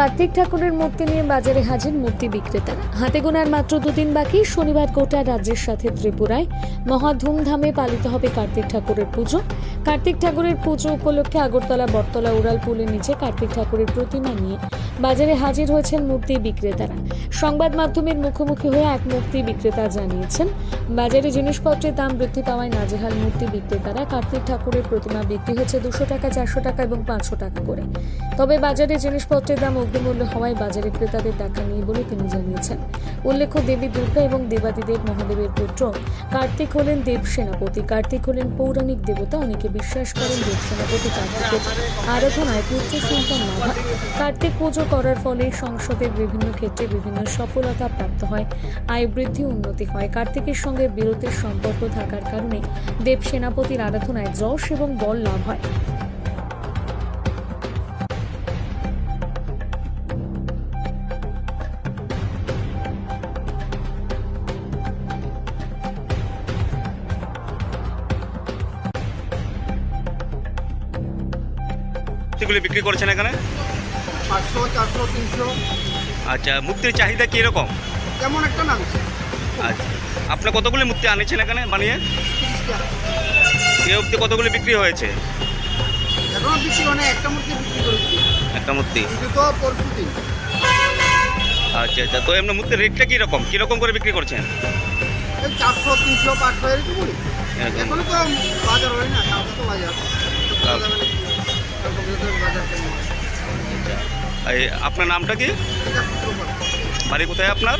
কার্তিক ঠাকুরের মূর্তি নিয়ে বাজারে হাজির মূর্তি বিক্রেতারা। হাতে গোনার মাত্র দুদিন বাকি, শনিবার গোটা রাজ্যের সাথে ত্রিপুরায় মহা ধুমধামে পালিত হবে কার্তিক ঠাকুরের পুজো। কার্তিক ঠাকুরের পুজো উপলক্ষে আগরতলা, বটতলা উড়াল পুলের নিচে কার্তিক ঠাকুরের প্রতিমা নিয়ে বাজারে হাজির হয়েছেন মূর্তি বিক্রেতারা। সংবাদ মাধ্যমের মুখোমুখি হয়ে এক মূর্তি বিক্রেতা জানিয়েছেন, বাজারে জিনিসপত্রের দাম বৃদ্ধি পাওয়ায় নাজেহাল মূর্তি বিক্রেতারা কার্তিক ঠাকুরের প্রতিমা বিক্রি হচ্ছে দুশো টাকা, চারশো টাকা এবং পাঁচশো টাকা করে। তবে বাজারে জিনিসপত্রের দাম অগ্নিমূল্য হওয়ায় বাজারে ক্রেতাদের টাকা নেই বলে তিনি জানিয়েছেন। উল্লেখ্য, দেবী দুর্গা এবং দেবাদিদেব মহাদেবের পুত্র কার্তিক হলেন দেব সেনাপতি। কার্তিক হলেন পৌরাণিক দেবতা, অনেকে বিশ্বাস করেন দেব সেনাপতি কার্তিকের আরাধনায় পুত্র সন্তান কার্তিক পুজো করার ফলে সংসদের বিভিন্ন ক্ষেত্রে বিভিন্ন সফলতা প্রাপ্ত হয়। আয় বৃদ্ধি উন্নতি হয়। কার্তিকের সঙ্গে বিরতির সম্পর্ক থাকার কারণে দেব সেনাপতির আরাধনায় যশ এবং বল লাভ হয়। বিক্রি করছেন এখানে? পাঁচশো চারশো তিনশো। আচ্ছা মূর্তির চাহিদা কীরকম? কেমন একটা নামছে। আচ্ছা। আপনার কতগুলি মূর্তি আনেছেন এখানে বানিয়ে? এ অবধি কতগুলি বিক্রি হয়েছে? এখনও বিক্রি মানে একটা মূর্তি বিক্রি করেছি। একটা মূর্তি তো পরশু দিন। আচ্ছা আচ্ছা। তো এমনি মূর্তির রেটটা কীরকম? কীরকম করে বিক্রি করছেন? চারশো তিনশো পাঁচশো এরকম এখনও তো বাজার হয় না তো বাজার। আপনার নামটা কি? বাড়ি কোথায় আপনার?